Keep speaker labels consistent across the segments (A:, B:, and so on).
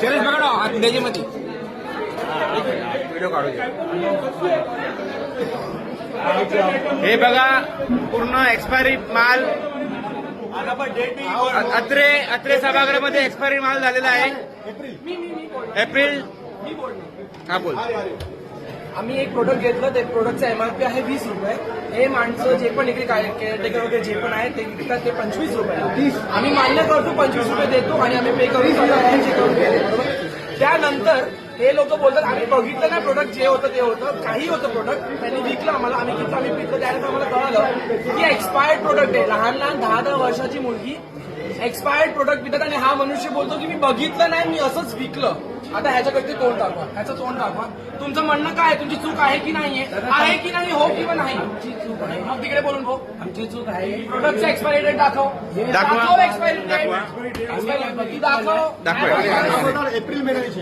A: शैलेश बघा ना आत त्याच्यामध्ये व्हिडिओ काढू हे बघा पूर्ण एक्सपायरी माल. अत्रे अत्रे सभागृहामध्ये एक्सपायरी माल झालेला आहे. एप्रिल. हा बोल.
B: आम्ही एक प्रोडक्ट घेतलं ते प्रोडक्टचा एमआरपी आहे वीस रुपये. हे माणसं जे पण इकडे केअरटेकर वगैरे जे पण आहे ते विकतात ते पंचवीस रुपये. आम्ही मान्य करतो पंचवीस रुपये देतो आणि आम्ही पे करून त्यानंतर हे लोक बोलतात आम्ही बघितलं ना प्रोडक्ट जे होतं ते होतं. काही होतं प्रोडक्ट त्यांनी विकलं आम्हाला आम्ही घेतलं आम्ही पिकलं त्यानंतर आम्हाला कळालं की एक्सपायर्ड प्रोडक्ट आहे. लहान लहान दहा दहा वर्षाची मुलगी एक्सपायर्ड प्रोडक्ट विकत आणि हा मनुष्य बोलतो की मी बघितलं नाही मी असंच विकलं. आता ह्याच्याकडे तोंड दाखवा ह्याचं तोंड दाखवा तुमचं म्हणणं काय? तुमची चूक आहे की नाहीये? आहे की नाही हो किंवा नाही? चूक आहे. मग तिकडे बोलून भाऊ आमची चूक आहे. प्रोडक्टचं एक्सपायरी डेट दाखव.
A: दाखवा.
B: एक्सपायरी
A: दाखवा.
B: डेट एक्सपायरी दाखव.
A: दाखवा.
C: एप्रिल महिन्याची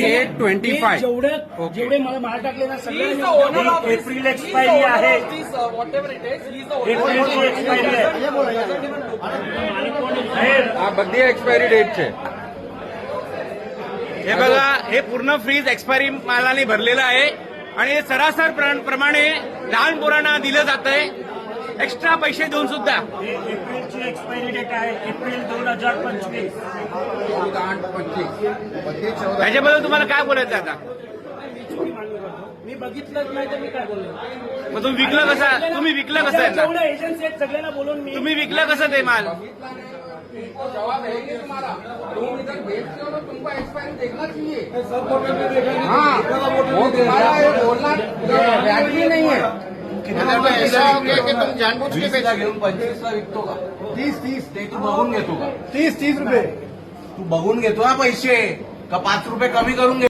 B: हे
A: ट्वेंटी फाय
D: जेवढे. जेवढे मला टाकले ना सगळे एक्सपायरी आहे expiry आहे.
A: एक्सपायरी डेट चे. हे बघा हे पूर्ण फ्रीज एक्सपायरी मालाने भरलेलं आहे आणि सरासर प्रमाणे लहान पोरांना दिलं जात आहे एक्स्ट्रा पैसे देऊन सुद्धा. त्याच्याबद्दल तुम्हाला काय बोलायचं आता?
D: मी बघितलं नाही तर मी काय बोललो
A: तुम्ही विकलं कसं तुम्ही विकलं कसं
D: एजन्सी सगळ्यांना बोलून
A: तुम्ही विकलं कसं ते माल?
C: तीस तीस.
E: ते तू बघून घेतो का?
C: तीस तीस रुपये.
E: तू बघून घेतो ना पैसे. का पाच रुपये कमी करून घेतो